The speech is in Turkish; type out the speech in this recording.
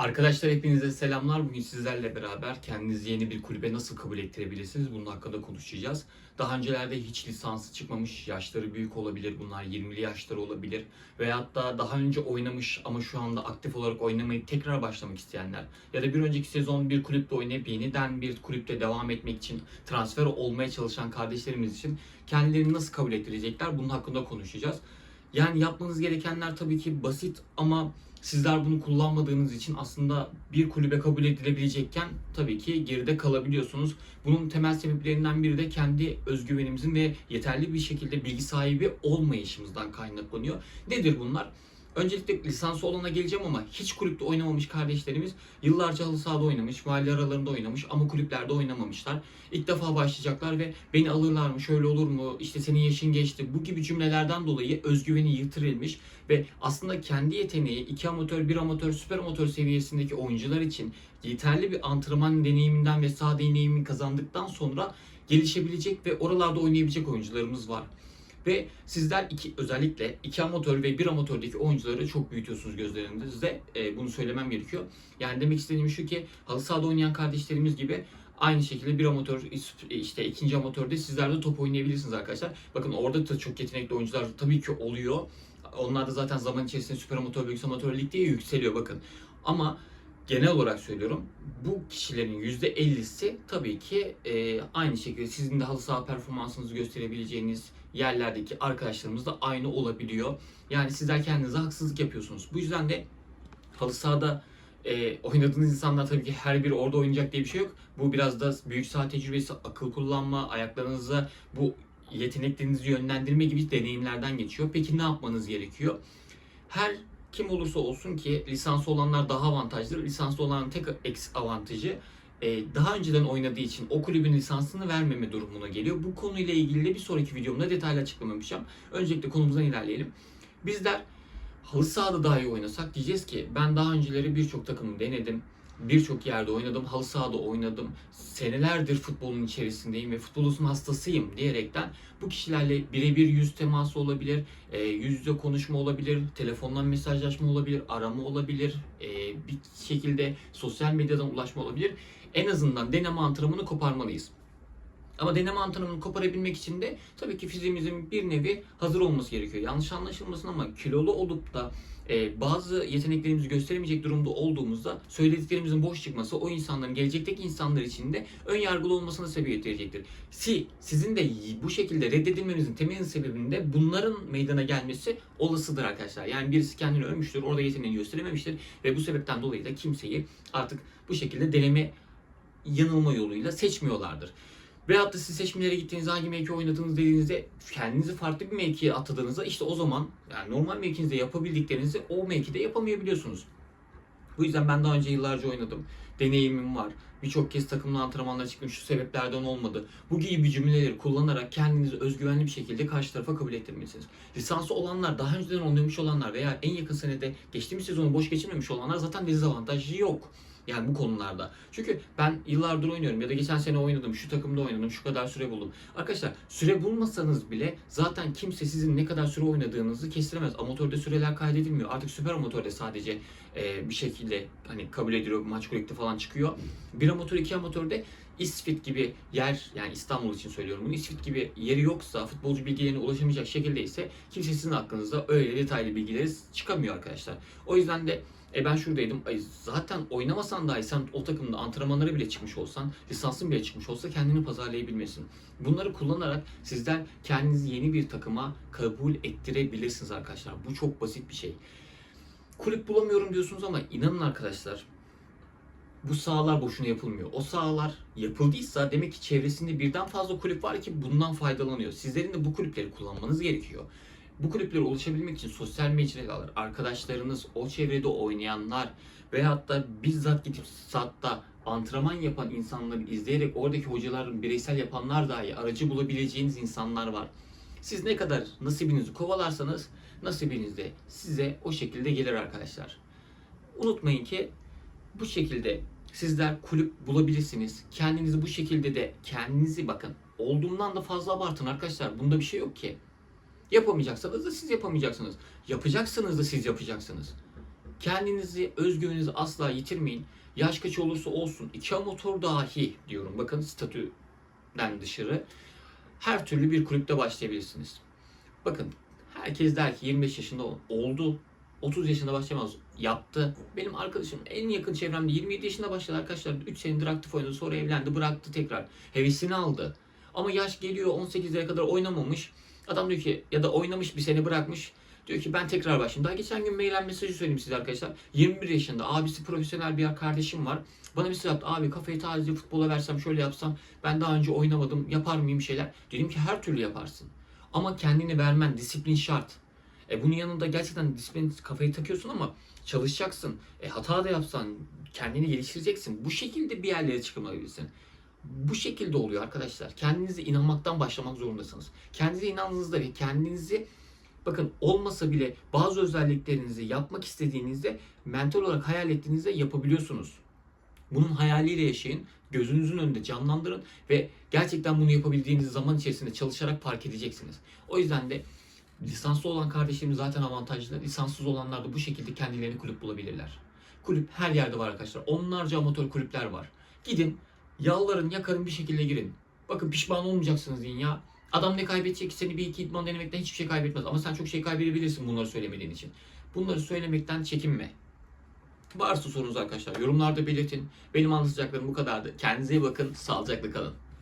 Arkadaşlar hepinize selamlar. Bugün sizlerle beraber kendinizi yeni bir kulübe nasıl kabul ettirebilirsiniz bunun hakkında konuşacağız. Daha öncelerde hiç lisansı çıkmamış, yaşları büyük olabilir, bunlar 20'li yaşları olabilir. Veyahut da daha önce oynamış ama şu anda aktif olarak oynamayı tekrar başlamak isteyenler. Ya da bir önceki sezon bir kulüpte oynayıp yeniden bir kulüpte devam etmek için transfer olmaya çalışan kardeşlerimiz için kendilerini nasıl kabul ettirecekler bunun hakkında konuşacağız. Yani yapmanız gerekenler tabii ki basit ama sizler bunu kullanmadığınız için aslında bir kulübe kabul edilebilecekken tabii ki geride kalabiliyorsunuz. Bunun temel sebeplerinden biri de kendi özgüvenimizin ve yeterli bir şekilde bilgi sahibi olmayışımızdan kaynaklanıyor. Nedir bunlar? Öncelikle lisansı olana geleceğim ama hiç kulüpte oynamamış kardeşlerimiz yıllarca halı sahada oynamış, mahalle aralarında oynamış ama kulüplerde oynamamışlar. İlk defa başlayacaklar ve beni alırlar mı, şöyle olur mu, işte senin yaşın geçti bu gibi cümlelerden dolayı özgüveni yitirilmiş ve aslında kendi yeteneği iki amatör, bir amatör, süper amatör seviyesindeki oyuncular için yeterli bir antrenman deneyiminden ve saha deneyimi kazandıktan sonra gelişebilecek ve oralarda oynayabilecek oyuncularımız var. Ve sizler iki, özellikle iki amatör ve bir amatördeki oyuncuları çok büyütüyorsunuz gözlerinizde. E, bunu söylemem gerekiyor. Yani demek istediğim şu ki halı sahada oynayan kardeşlerimiz gibi aynı şekilde bir amatör işte ikinci amatörde sizler de top oynayabilirsiniz arkadaşlar. Bakın orada da çok yetenekli oyuncular tabii ki oluyor. Onlar da zaten zaman içerisinde süper amatör, büyük amatör lig diye yükseliyor bakın. Ama genel olarak söylüyorum bu kişilerin %50'si tabii ki e, aynı şekilde sizin de halı saha performansınızı gösterebileceğiniz yerlerdeki arkadaşlarımız da aynı olabiliyor. Yani sizler kendinize haksızlık yapıyorsunuz. Bu yüzden de halı sahada e, oynadığınız insanlar tabii ki her biri orada oynayacak diye bir şey yok. Bu biraz da büyük saha tecrübesi, akıl kullanma, ayaklarınıza bu yeteneklerinizi yönlendirme gibi deneyimlerden geçiyor. Peki ne yapmanız gerekiyor? Her kim olursa olsun ki lisansı olanlar daha avantajlıdır. Lisanslı olanın tek eksik avantajı e, daha önceden oynadığı için o kulübün lisansını vermeme durumuna geliyor. Bu konuyla ilgili de bir sonraki videomda detaylı açıklama yapacağım. Öncelikle konumuzdan ilerleyelim. Bizler halı sahada daha iyi oynasak diyeceğiz ki ben daha önceleri birçok takımı denedim. Birçok yerde oynadım, halı sahada oynadım. Senelerdir futbolun içerisindeyim ve futbolun hastasıyım diyerekten bu kişilerle birebir yüz teması olabilir, e, yüz yüze konuşma olabilir, telefondan mesajlaşma olabilir, arama olabilir, e, bir şekilde sosyal medyadan ulaşma olabilir. En azından deneme antrenmanı koparmalıyız. Ama deneme antrenmanını koparabilmek için de tabii ki fiziğimizin bir nevi hazır olması gerekiyor. Yanlış anlaşılmasın ama kilolu olup da e, bazı yeteneklerimizi gösteremeyecek durumda olduğumuzda söylediklerimizin boş çıkması o insanların gelecekteki insanlar için de ön yargılı olmasına sebebiyet verecektir. Si sizin de bu şekilde reddedilmenizin temel sebebinde bunların meydana gelmesi olasıdır arkadaşlar. Yani birisi kendini övmüştür, orada yeteneğini gösterememiştir ve bu sebepten dolayı da kimseyi artık bu şekilde deneme yanılma yoluyla seçmiyorlardır. Veyahut da siz seçmelere gittiğinizde hangi mevki oynadığınız dediğinizde kendinizi farklı bir mevkiye atadığınızda işte o zaman yani normal mevkinizde yapabildiklerinizi o mevkide yapamayabiliyorsunuz. Bu yüzden ben daha önce yıllarca oynadım. Deneyimim var. Birçok kez takımla antrenmanlara çıktım. Şu sebeplerden olmadı. Bu gibi cümleleri kullanarak kendinizi özgüvenli bir şekilde karşı tarafa kabul ettirmelisiniz. Lisansı olanlar, daha önceden oynamış olanlar veya en yakın senede geçtiğimiz sezonu boş geçirmemiş olanlar zaten dezavantajı yok. Yani bu konularda. Çünkü ben yıllardır oynuyorum ya da geçen sene oynadım, şu takımda oynadım, şu kadar süre buldum. Arkadaşlar süre bulmasanız bile zaten kimse sizin ne kadar süre oynadığınızı kestiremez. Amatörde süreler kaydedilmiyor. Artık süper amatörde sadece e, bir şekilde hani kabul ediliyor. Maç kolekti falan çıkıyor. Bir amatör, iki amatörde İsfit gibi yer yani İstanbul için söylüyorum bunu İsfit gibi yeri yoksa futbolcu bilgilerine ulaşamayacak şekilde ise kimse sizin hakkınızda öyle detaylı bilgileri çıkamıyor arkadaşlar. O yüzden de e ben şuradaydım. Ay zaten oynamasan dahi sen o takımda antrenmanlara bile çıkmış olsan, lisansın bile çıkmış olsa kendini pazarlayabilmesin. Bunları kullanarak sizler kendinizi yeni bir takıma kabul ettirebilirsiniz arkadaşlar. Bu çok basit bir şey. Kulüp bulamıyorum diyorsunuz ama inanın arkadaşlar bu sahalar boşuna yapılmıyor. O sahalar yapıldıysa demek ki çevresinde birden fazla kulüp var ki bundan faydalanıyor. Sizlerin de bu kulüpleri kullanmanız gerekiyor. Bu kulüplere ulaşabilmek için sosyal mecralar, arkadaşlarınız, o çevrede oynayanlar veyahut da bizzat gidip statta antrenman yapan insanları izleyerek oradaki hocaların bireysel yapanlar dahi aracı bulabileceğiniz insanlar var. Siz ne kadar nasibinizi kovalarsanız nasibiniz de size o şekilde gelir arkadaşlar. Unutmayın ki bu şekilde sizler kulüp bulabilirsiniz. Kendinizi bu şekilde de kendinizi bakın. Olduğundan da fazla abartın arkadaşlar. Bunda bir şey yok ki. Yapamayacaksanız da siz yapamayacaksınız. Yapacaksınız da siz yapacaksınız. Kendinizi, özgüveninizi asla yitirmeyin. Yaş kaç olursa olsun, iki motor dahi diyorum. Bakın statüden dışarı her türlü bir kulüpte başlayabilirsiniz. Bakın herkes der ki 25 yaşında ol- oldu. 30 yaşında başlamaz. Yaptı. Benim arkadaşım en yakın çevremde 27 yaşında başladı arkadaşlar. 3 senedir aktif oynadı. Sonra evlendi. Bıraktı tekrar. Hevesini aldı. Ama yaş geliyor 18'lere kadar oynamamış. Adam diyor ki ya da oynamış bir sene bırakmış. Diyor ki ben tekrar başlayayım. Daha geçen gün mail mesajı söyleyeyim size arkadaşlar. 21 yaşında abisi profesyonel bir kardeşim var. Bana mesaj attı. Abi kafayı taze futbola versem şöyle yapsam ben daha önce oynamadım yapar mıyım şeyler. Dedim ki her türlü yaparsın. Ama kendini vermen disiplin şart. E bunun yanında gerçekten disiplin kafayı takıyorsun ama çalışacaksın. E hata da yapsan kendini geliştireceksin. Bu şekilde bir yerlere çıkabilirsin. Bu şekilde oluyor arkadaşlar. Kendinize inanmaktan başlamak zorundasınız. Kendinize inandığınızda ve kendinizi bakın olmasa bile bazı özelliklerinizi yapmak istediğinizde mental olarak hayal ettiğinizde yapabiliyorsunuz. Bunun hayaliyle yaşayın. Gözünüzün önünde canlandırın ve gerçekten bunu yapabildiğiniz zaman içerisinde çalışarak fark edeceksiniz. O yüzden de lisanslı olan kardeşlerim zaten avantajlı. Lisanssız olanlar da bu şekilde kendilerini kulüp bulabilirler. Kulüp her yerde var arkadaşlar. Onlarca amatör kulüpler var. Gidin yalvarın yakarın bir şekilde girin. Bakın pişman olmayacaksınız deyin ya. Adam ne kaybedecek ki seni bir iki idman denemekten hiçbir şey kaybetmez. Ama sen çok şey kaybedebilirsin bunları söylemediğin için. Bunları söylemekten çekinme. Varsa sorunuz arkadaşlar yorumlarda belirtin. Benim anlatacaklarım bu kadardı. Kendinize iyi bakın. Sağlıcakla kalın.